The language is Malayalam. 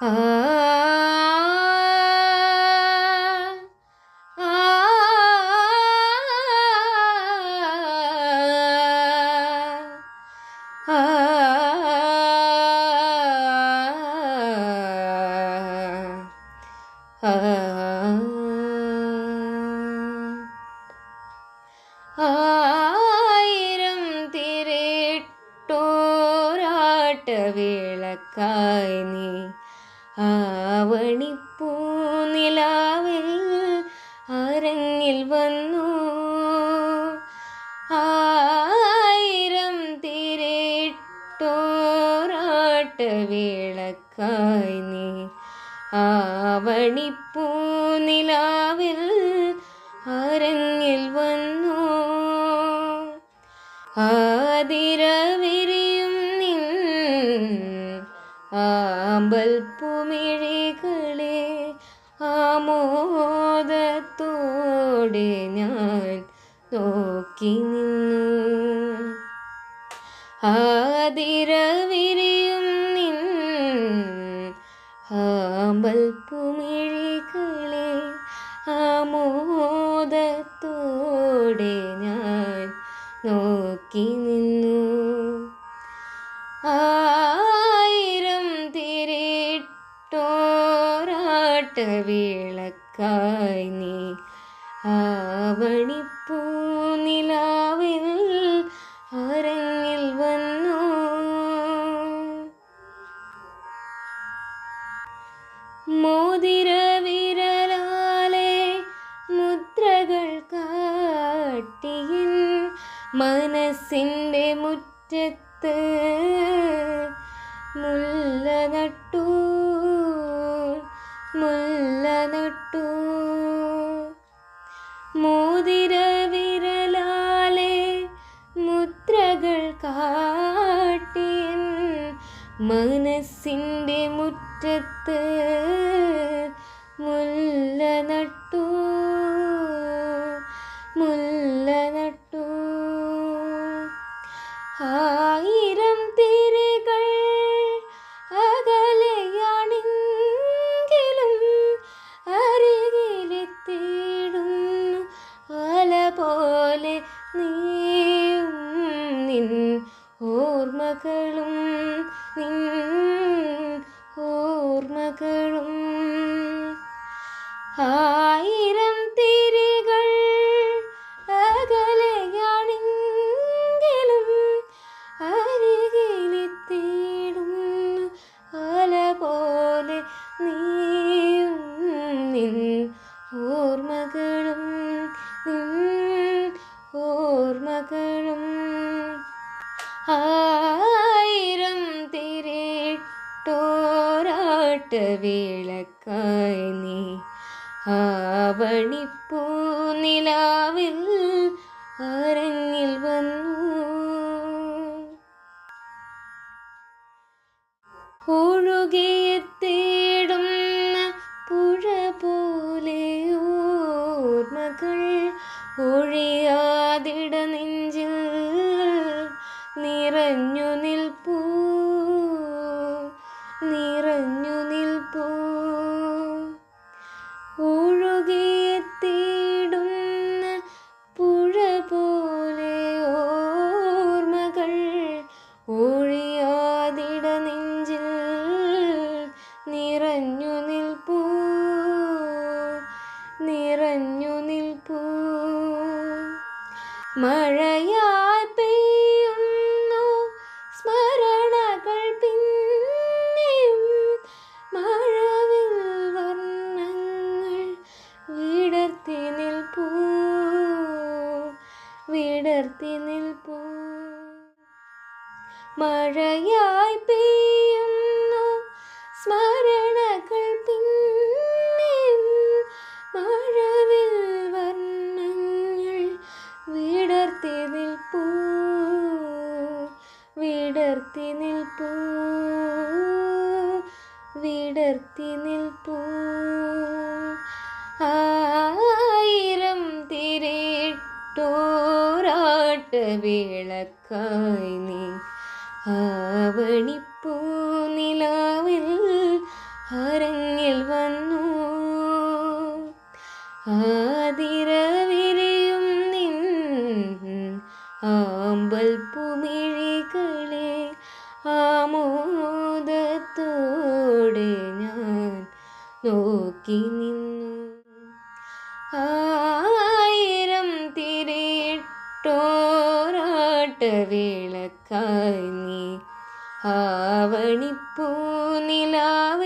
ആ ആവണിപ്പൂ നിലാവിൽ അരങ്ങിൽ വന്നു. ആയിരം തിരട്ടോരാട്ട വിളക്കായി നീ ആവണിപ്പൂ നിലാവിൽ അരങ്ങിൽ വന്നു. ആതിരവിരിയും ആമ്പൽ പുമിഴികളെ ആമോദത്തോടെ ഞാൻ നോക്കി നിന്നു. ആതിരവിരിയും നിൻ ആമ്പൽപ്പുമിഴികളെ ആമോദത്തോടെ ഞാൻ നോക്കി നിന്നു. ആയിരം വിളക്കായി നീ ആവണിപ്പൂ നിലാവിൽ അരങ്ങിൽ വന്നു. മോതിര വിരലാലെ മുദ്രകൾ കാട്ടിയൻ മനസ്സിന്റെ മുറ്റത്ത് മുല്ല നട്ടു മോതിര വിരലാലെ മുദ്രകൾ കാട്ടിയൻ മനസ്സിന്റെ മുറ്റത്ത് മുല്ല നട്ടു പോലെ നീ നിൻ ഓർമ്മകളും നിൻ ഓർമ്മകളും. ആയിരം ഓർമ്മകളും ആയിരം തിരട്ടോരാട്ട് വിളക്കായി നീ ആവണിപ്പൂ നിലാവിൽ അരങ്ങിൽ വന്നു. ഒഴുകിയെത്തിയിടുന്ന പുഴ പോലെ ഓർമ്മകൾ ഒഴിയാതിട നിറഞ്ഞു നിൽപ്പൂ. നിറഞ്ഞു നിൽപ്പൂ. ഒഴുകിയെത്തിയിടുന്ന പുഴ പോലെ ഓർമ്മകൾ ഒഴിയാതിട നെഞ്ചിൽ നിറഞ്ഞു നിൽപ്പൂ. നിറഞ്ഞു നിൽപ്പൂ. മഴയായി വിടർത്തി നിൽപ്പൂ മഴയായി പെയ്യുന്നു സ്മരണകൾ പിന്നെ മഴവിൽ വർണങ്ങൾ വിടർത്തി നിൽപ്പൂ വിടർത്തി നിൽപ്പൂ വിടർത്തി നിൽപ്പൂ കാട്ട് വിളക്കായി നീ. ആവണിപ്പൂ അരങ്ങിൽ വന്നു. ആതിരവിരിയും നിൻ ആമ്പൽ പുമിഴികളെ ആമോദത്തോടെ ഞാൻ നോക്കി നിന്നു. ആ വേളക്കായി നീ. ആവണിപ്പൂ നിലാവ്